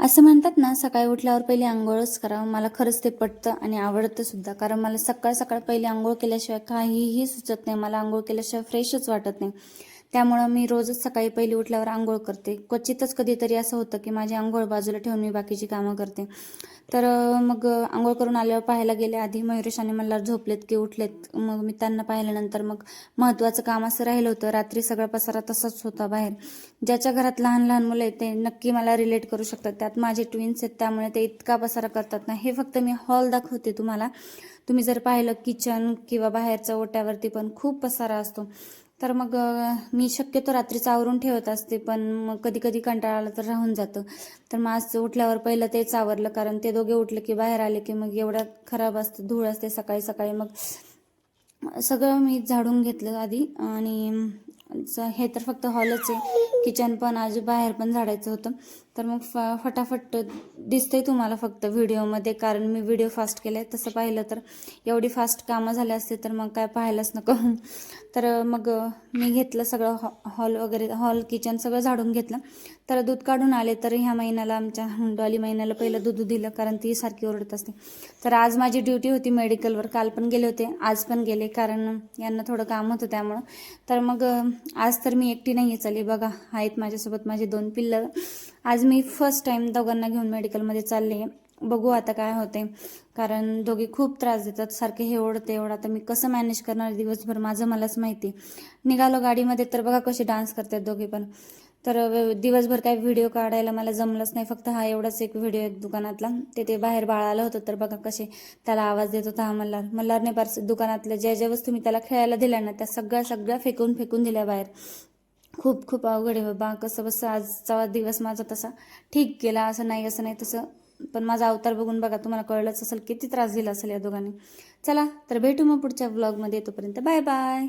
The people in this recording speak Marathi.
असं म्हणतात ना सकाळी उठल्यावर पहिले आंघोळच करावं. मला खरंच ते पटतं आणि आवडतं सुद्धा. कारण मला सकाळ सकाळ पहिले आंघोळ केल्याशिवाय काहीही सुचत नाही. मला आंघोळ केल्याशिवाय फ्रेशच वाटत नाही. त्यामुळं मी रोजच सकाळी पहिली उठल्यावर आंघोळ करते. क्वचितच कधीतरी असं होतं की माझी आंघोळ बाजूला ठेवून मी बाकीची कामं करते. तर मग आंघोळ करून आल्यावर पाहायला गेले आधी मयुरेश आणि मला झोपलेत की उठलेत. मग मी त्यांना पाहिल्यानंतर मग महत्त्वाचं काम असं राहिलं होतं. रात्री सगळा पसारा तसाच होता बाहेर. ज्याच्या घरात लहान लहान मुलं आहेत ते नक्की मला रिलेट करू शकतात. त्यात माझे ट्विन्स आहेत त्यामुळे ते इतका पसारा करतात ना. हे फक्त मी हॉल दाखवते तुम्हाला. तुम्ही जर पाहिलं किचन किंवा बाहेरच्या ओट्यावरती पण खूप पसारा असतो. तर मग मी शक्यतो रात्रीचं आवरून ठेवत असते पण मग कधी कधी कंटाळा आला तर राहून जातं. तर मग आज उठल्यावर पहिलं तेच आवरलं कारण ते दोघे उठले की बाहेर आले की मग एवढं खराब असतं धूळ असते सकाळी सकाळी. मग सगळं मी झाडून घेतलं आधी आणि हे तर फक्त हॉलच आहे. किचन पण आज बाहेर पण झाडायचं होतं. तर मग फ फटाफट दिसतंय तुम्हाला फक्त व्हिडिओमध्ये कारण मी व्हिडिओ फास्ट केले तसं पाहिलं तर एवढी फास्ट कामं झाले असते तर मग काय पाहायलाच नको. तर मग मी घेतलं सगळं हॉ हॉल वगैरे हॉल किचन सगळं झाडून घेतलं. तर दूध काढून आले तर ह्या महिन्याला आमच्या डॉली महिन्याला पहिलं दूध दिलं कारण ती सारखी ओरडत असते. तर आज माझी ड्युटी होती मेडिकलवर. काल पण गेले होते आज पण गेले कारण यांना थोडं काम होतं त्यामुळं. तर मग आज तर मी एकटी नाही आहे चालेल बघा आहेत माझ्यासोबत माझे दोन पिल्लं. आज मी फर्स्ट टाईम दोघांना घेऊन मेडिकलमध्ये चालले आहे बघू आता काय होते कारण दोघे खूप त्रास देतात. सारखे हे ओढते एवढं आता मी कसं मॅनेज करणार दिवसभर? माझं मलाच माहिती निघालो गाडीमध्ये तर बघा कसे डान्स करतात दोघे पण. तर दिवसभर काय व्हिडिओ काढायला मला जमलंच नाही. फक्त हा एवढाच एक व्हिडिओ आहे दुकानातला. ते ते बाहेर बाळ आलं होतं. तर बघा कसे त्याला आवाज देत होता हा मल्हार. मल्हारने पार दुकानातल्या ज्या ज्या वस्तू मी त्याला खेळायला दिल्या ना त्या सगळ्या सगळ्या फेकून फेकून दिल्या बाहेर. खूप खूप अवघड आहे बाबा. कसं बसं आजचा दिवस माझा तसा ठीक गेला असं नाही असं नाही तसं. पण माझा अवतार बघून बघा तुम्हाला कळलंच असेल किती त्रास दिला असेल या दोघांनी. चला तर भेटू मग पुढच्या ब्लॉगमध्ये तोपर्यंत बाय बाय.